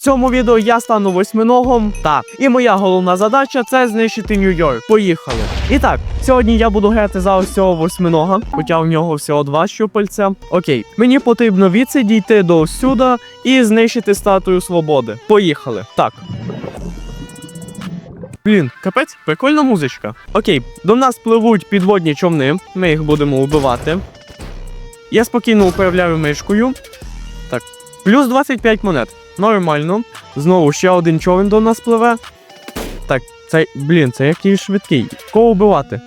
В цьому відео я стану восьминогом. Так, і моя головна задача це знищити Нью-Йорк. Поїхали. І так, сьогодні я буду грати за ось цього восьминога, хоча у нього всього два щупальця. Окей, мені потрібно відси дійти до сюди і знищити статую свободи. Поїхали. Так. Блін, капець, прикольна музичка. Окей, до нас пливуть підводні човни, ми їх будемо убивати. Я спокійно управляю мишкою. Так, плюс 25 монет. Нормально. Знову ще один човен до нас пливе. Так, цей, блін, це який швидкий. Кого вбивати?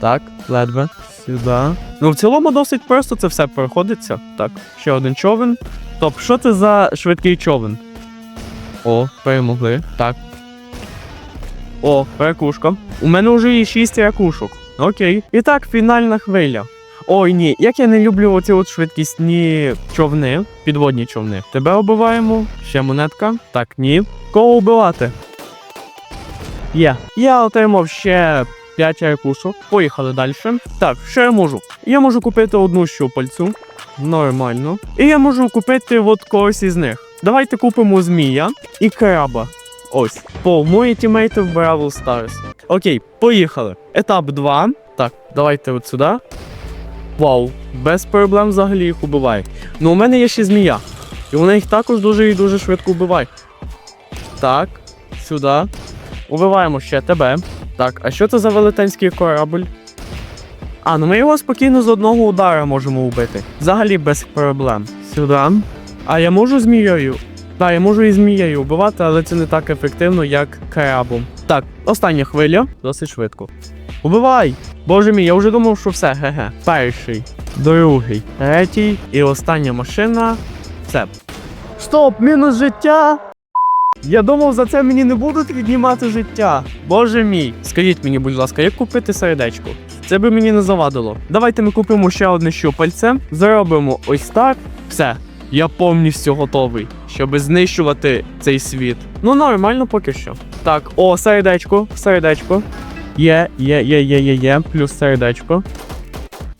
Так, ледве. Сюди. Ну, в цілому досить просто це все проходиться. Так, ще один човен. Топ, що це за швидкий човен? О, перемогли. Так. О, ракушка. У мене вже є 6 ракушок. Окей. І так, фінальна хвиля. Ой, ні, як я не люблю оці от швидкісні човни, підводні човни. Тебе оббиваємо. Ще монетка. Так, ні. Кого вбивати? Є. Я отримав ще 5 ракушок. Поїхали далі. Так, що я можу? Я можу купити одну щупальцю. Нормально. І я можу купити от когось із них. Давайте купимо змія і краба. Ось. По мої тімейти в Бравл Stars. Окей, поїхали. Етап 2. Так, давайте от сюди. Вау, без проблем взагалі їх убиває. Ну, у мене є ще змія. І вони їх також дуже і дуже швидко вбивають. Так, сюди. Убиваємо ще тебе. Так, а що це за велетенський корабль? А, ну ми його спокійно з одного удара можемо вбити. Взагалі без проблем. Сюди. А я можу змією? Так, я можу і змією вбивати, але це не так ефективно, як крабом. Так, остання хвиля. Досить швидко. Убивай! Боже мій, я вже думав, що все, ге-ге. Перший, другий, третій і остання машина. Все. Стоп! Мінус життя! Я думав, за це мені не будуть віднімати життя. Боже мій. Скажіть мені, будь ласка, як купити сердечко? Це би мені не завадило. Давайте ми купимо ще одне щупальце, зробимо ось так. Все. Я повністю готовий, щоб знищувати цей світ. Ну, нормально поки що. Так, о, сердечко, сердечко. Є, є, є, є, є, є, плюс сердечко.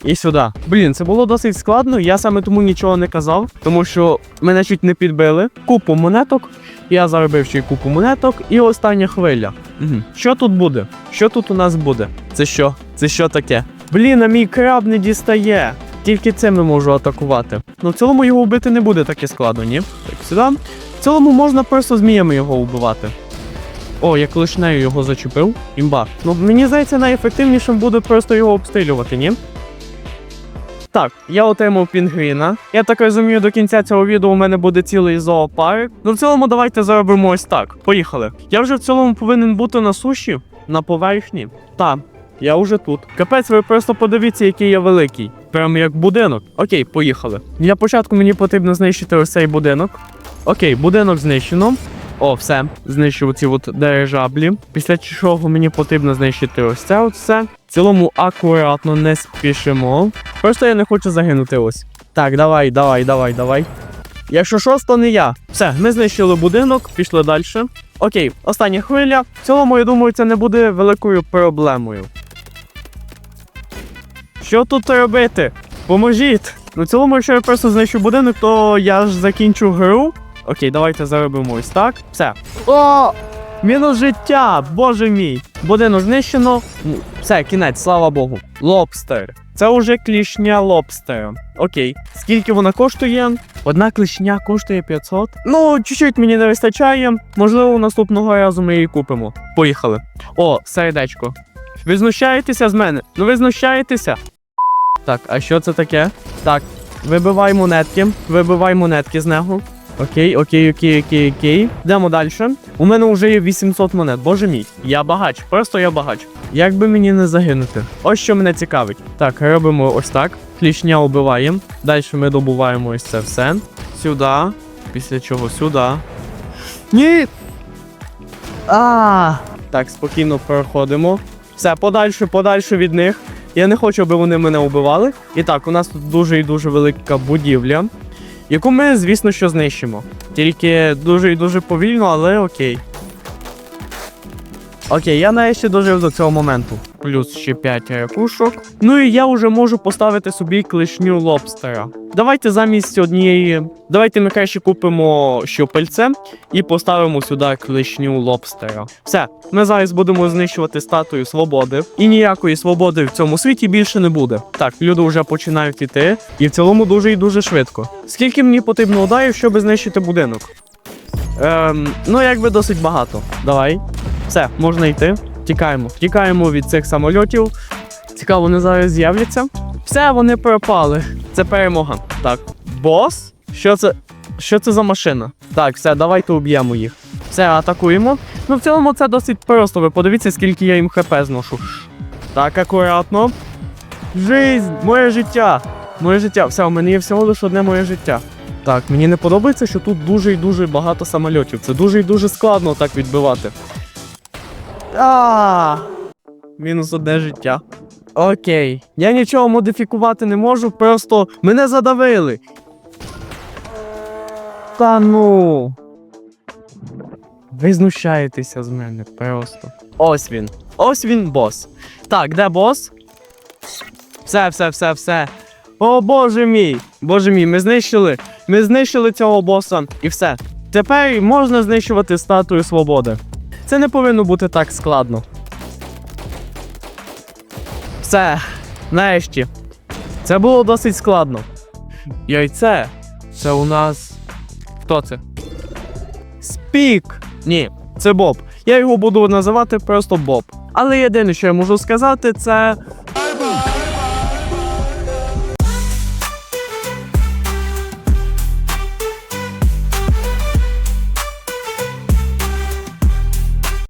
І сюди. Блін, це було досить складно. Я саме тому нічого не казав, тому що мене чуть не підбили. Купу монеток. Я заробив ще й купу монеток. І остання хвиля. Угу. Що тут буде? Що тут у нас буде? Це що? Це що таке? Блін, а мій краб не дістає. Тільки цим не можу атакувати. Ну в цілому його вбити не буде таке складно, ні? Так, сюди. В цілому можна просто зміями його вбивати. О, я клешнею його зачепив. Імба. Ну, мені здається, найефективнішим буде просто його обстрілювати, ні? Так, я отримав пінгвіна. Я так розумію, до кінця цього відео у мене буде цілий зоопарк. Ну, в цілому, давайте зробимо ось так. Поїхали. Я вже в цілому повинен бути на суші, на поверхні. Так, я вже тут. Капець, ви просто подивіться, який я великий. Прямо як будинок. Окей, поїхали. Для початку мені потрібно знищити ось цей будинок. Окей, будинок знищено. О, все, знищив ці от дирижаблі. Після чого мені потрібно знищити ось це от все. В цілому акуратно не спішимо. Просто я не хочу загинути ось. Так, давай, давай, давай, давай. Якщо щось, то не я. Все, ми знищили будинок, пішли далі. Окей, остання хвиля. В цілому, я думаю, це не буде великою проблемою. Що тут робити? Поможіть! Ну, в цілому, якщо я просто знищу будинок, то я ж закінчу гру. Окей, давайте заробимо ось так. Все. О! Мінус життя! Боже мій! Будинок знищено. Все, кінець, слава Богу. Лобстер. Це вже клішня лобстера. Окей. Скільки вона коштує? Одна клішня коштує 500. Ну, чуть-чуть мені не вистачає. Можливо, наступного разу ми її купимо. Поїхали. О, сердечко. Ви знущаєтеся з мене? Ну ви знущаєтеся? Так, а що це таке? Так, вибивай монетки, вибивай монетки з нього. Окей, окей, окей, окей, окей. Йдемо далі. У мене вже є 800 монет. Боже мій, я багач, просто я багач. Як би мені не загинути? Ось що мене цікавить. Так, робимо ось так. Клішня убиваємо. Далі ми добуваємо ось це все. Сюди. Після чого сюди. Ні! А! Так, спокійно проходимо. Все, подальше, подальше від них. Я не хочу, аби вони мене убивали. І так, у нас тут дуже і дуже велика будівля, яку ми, звісно, що знищимо. Тільки дуже і дуже повільно, але окей. Окей, я нарешті дожив до цього моменту. Плюс ще 5 ракушок. Ну і я вже можу поставити собі клешню лобстера. Давайте замість однієї. Давайте ми краще купимо щупальце і поставимо сюди клешню лобстера. Все, ми зараз будемо знищувати статую свободи. І ніякої свободи в цьому світі більше не буде. Так, люди вже починають іти, і в цілому дуже і дуже швидко. Скільки мені потрібно ударів, щоб знищити будинок? Ем, ну, якби досить багато. Давай. Все, можна йти. Тікаємо. Тікаємо від цих самольотів. Цікаво, вони зараз з'являться. Все, вони пропали. Це перемога. Так. Бос? Що це? Що це за машина? Так, все, давайте уб'ємо їх. Все, атакуємо. Ну, в цілому це досить просто. Ви подивіться, скільки я їм хп зношу. Так, акуратно. Жизнь, моє життя. Моє життя. Все, у мене є всього лише одне моє життя. Так, мені не подобається, що тут дуже і дуже багато самольотів. Це дуже і дуже складно так відбивати. А! Мінус одне життя. Окей. Я нічого модифікувати не можу, просто мене задавили. Та ну. Ви знущаєтеся з мене просто. Ось він. Ось він бос. Так, де бос? Все, все, все, все. О боже мій! Боже мій, ми знищили. Ми знищили цього боса і все. Тепер можна знищувати статую свободи. Це не повинно бути так складно. Все, нарешті. Це було досить складно. Яйце. Це у нас. Хто це? Спік. Ні, це Боб. Я його буду називати просто Боб. Але єдине, що я можу сказати, це